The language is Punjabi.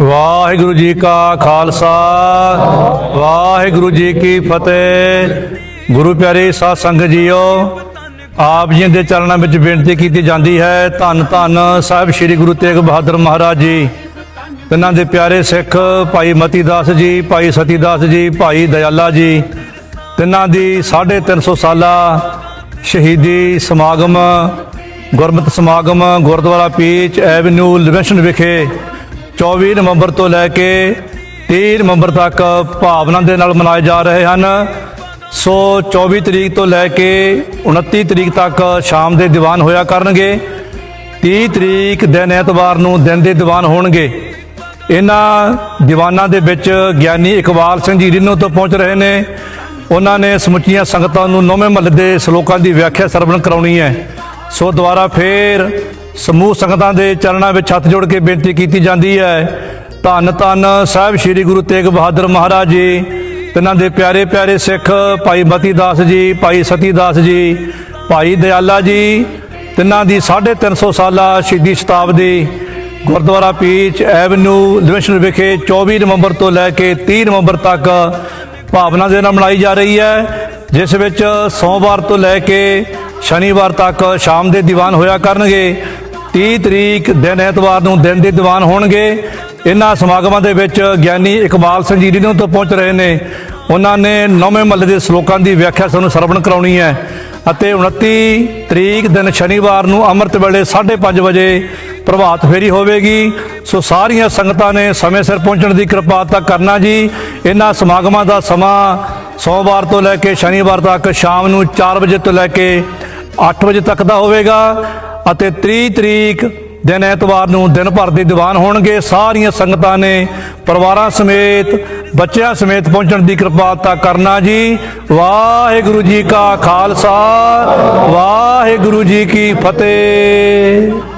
ਵਾਹਿਗੁਰੂ ਜੀ ਕਾ ਖਾਲਸਾ, ਵਾਹਿਗੁਰੂ ਜੀ ਕੀ ਫਤਿਹ। ਗੁਰੂ ਪਿਆਰੇ ਸਾਧ ਸੰਗਤ ਜੀਓ, ਆਪ ਜੀ ਦੇ ਚਰਨਾਂ ਵਿੱਚ ਬੇਨਤੀ ਕੀਤੀ ਜਾਂਦੀ ਹੈ, ਧੰਨ ਧੰਨ ਸਾਹਿਬ ਸ੍ਰੀ ਗੁਰੂ ਤੇਗ ਬਹਾਦਰ ਮਹਾਰਾਜ ਜੀ। ਇਹਨਾਂ ਦੇ ਪਿਆਰੇ ਸਿੱਖ ਭਾਈ ਮਤੀ ਦਾਸ ਜੀ, ਭਾਈ ਸਤੀ ਦਾਸ ਜੀ, ਭਾਈ ਦਇਆਲਾ ਜੀ, ਤਿੰਨਾਂ ਦੀ 350 ਸਾਲਾ ਸ਼ਹੀਦੀ ਸਮਾਗਮ, ਗੁਰਮਤਿ ਸਮਾਗਮ, ਗੁਰਦੁਆਰਾ ਪੀਚ ਐਵਨਿਊ ਲਿਵੈਸ਼ਨ ਵਿਖੇ 24 ਨਵੰਬਰ ਤੋਂ ਲੈ ਕੇ 30 ਨਵੰਬਰ ਤੱਕ ਭਾਵਨਾ ਦੇ ਨਾਲ ਮਨਾਏ ਜਾ ਰਹੇ ਹਨ। ਸੋ 24 ਤਰੀਕ ਤੋਂ ਲੈ ਕੇ 29 ਤਰੀਕ ਤੱਕ ਸ਼ਾਮ ਦੇ ਦੀਵਾਨ ਹੋਇਆ ਕਰਨਗੇ। 30 ਤਰੀਕ ਦਿਨ ਐਤਵਾਰ ਨੂੰ ਦਿਨ ਦੇ ਦੀਵਾਨ ਹੋਣਗੇ। ਇਹਨਾਂ ਦੀਵਾਨਾਂ ਦੇ ਵਿੱਚ ਗਿਆਨੀ ਇਕਬਾਲ ਸਿੰਘ ਜੀ ਰਿੰਨੋ ਤੋਂ ਪਹੁੰਚ ਰਹੇ ਨੇ। ਉਹਨਾਂ ਨੇ ਸਮੁੱਚੀਆਂ ਸੰਗਤਾਂ ਨੂੰ ਨੌਵੇਂ ਮਹੱਲੇ ਦੇ ਸ਼ਲੋਕਾਂ ਦੀ ਵਿਆਖਿਆ ਸਰਵਣ ਕਰਾਉਣੀ ਹੈ। ਸੋ ਦੁਬਾਰਾ ਫੇਰ ਸਮੂਹ ਸੰਗਤਾਂ ਦੇ ਚਰਨਾਂ ਵਿੱਚ ਹੱਥ ਜੋੜ ਕੇ ਬੇਨਤੀ ਕੀਤੀ ਜਾਂਦੀ ਹੈ। ਧੰਨ ਧੰਨ ਸਾਹਿਬ ਸ੍ਰੀ ਗੁਰੂ ਤੇਗ ਬਹਾਦਰ ਮਹਾਰਾਜ ਜੀ, ਤਿੰਨਾਂ ਦੇ ਪਿਆਰੇ ਪਿਆਰੇ ਸਿੱਖ ਭਾਈ ਮਤੀ ਦਾਸ ਜੀ, ਭਾਈ ਸਤੀ ਦਾਸ ਜੀ, ਭਾਈ ਦਿਆਲਾ ਜੀ, ਤਿੰਨਾਂ ਦੀ 350 ਸਾਲਾ ਸ਼ਹੀਦੀ ਸ਼ਤਾਬਦੀ ਗੁਰਦੁਆਰਾ ਪੀਚ ਐਵਨਿਊ ਲਿਵਿੰਗਸਟਨ ਵਿਖੇ 24 ਨਵੰਬਰ ਤੋਂ ਲੈ ਕੇ 30 ਨਵੰਬਰ ਤੱਕ ਭਾਵਨਾ ਦੇ ਨਾਲ ਮਨਾਈ ਜਾ ਰਹੀ ਹੈ। ਜਿਸ ਵਿੱਚ ਸੋਮਵਾਰ ਤੋਂ ਲੈ ਕੇ ਸ਼ਨੀਵਾਰ ਤੱਕ ਸ਼ਾਮ ਦੇ ਦੀਵਾਨ ਹੋਇਆ ਕਰਨਗੇ। 30 ਤਰੀਕ ਦਿਨ ਐਤਵਾਰ ਨੂੰ ਦਿਨ ਦੇ ਦੀਵਾਨ ਹੋਣਗੇ। ਇਹਨਾਂ ਸਮਾਗਮਾਂ ਦੇ ਵਿੱਚ ਗਿਆਨੀ ਇਕਬਾਲ ਸਿੰਘ ਜੀ ਨੂੰ ਤੋਂ ਪਹੁੰਚ ਰਹੇ ਨੇ ਉਹਨਾਂ ਨੇ ਨੌਵੇਂ ਮਹੱਲੇ ਦੇ ਸ਼ਲੋਕਾਂ ਦੀ ਵਿਆਖਿਆ ਸਾਨੂੰ ਸਰਵਣ ਕਰਾਉਣੀ ਹੈ ਅਤੇ 29 ਤਰੀਕ ਦਿਨ ਸ਼ਨੀਵਾਰ ਨੂੰ ਅੰਮ੍ਰਿਤ ਵੇਲੇ 5:30 ਵਜੇ ਪ੍ਰਭਾਤ ਫੇਰੀ ਹੋਵੇਗੀ। ਸੋ ਸਾਰੀਆਂ ਸੰਗਤਾਂ ਨੇ ਸਮੇਂ ਸਿਰ ਪਹੁੰਚਣ ਦੀ ਕਿਰਪਾਲਤਾ ਕਰਨਾ ਜੀ। ਇਹਨਾਂ ਸਮਾਗਮਾਂ ਦਾ ਸਮਾਂ ਸੋਮਵਾਰ ਤੋਂ ਲੈ ਕੇ ਸ਼ਨੀਵਾਰ ਤੱਕ ਸ਼ਾਮ ਨੂੰ 4 ਵਜੇ ਤੋਂ ਲੈ ਕੇ 8 ਵਜੇ ਤੱਕ ਦਾ ਹੋਵੇਗਾ। ਅਤੇ 30 ਤਰੀਕ ਦਿਨ ਐਤਵਾਰ ਨੂੰ ਦਿਨ ਭਰ ਦੇ ਦੀਵਾਨ ਹੋਣਗੇ। ਸਾਰੀਆਂ ਸੰਗਤਾਂ ਨੇ, ਪਰਿਵਾਰਾਂ ਸਮੇਤ, ਬੱਚਿਆਂ ਸਮੇਤ ਪਹੁੰਚਣ ਦੀ ਕਿਰਪਾਲਤਾ ਕਰਨਾ ਜੀ। ਵਾਹਿਗੁਰੂ ਜੀ ਕਾ ਖਾਲਸਾ, ਵਾਹਿਗੁਰੂ ਜੀ ਕੀ ਫਤਿਹ।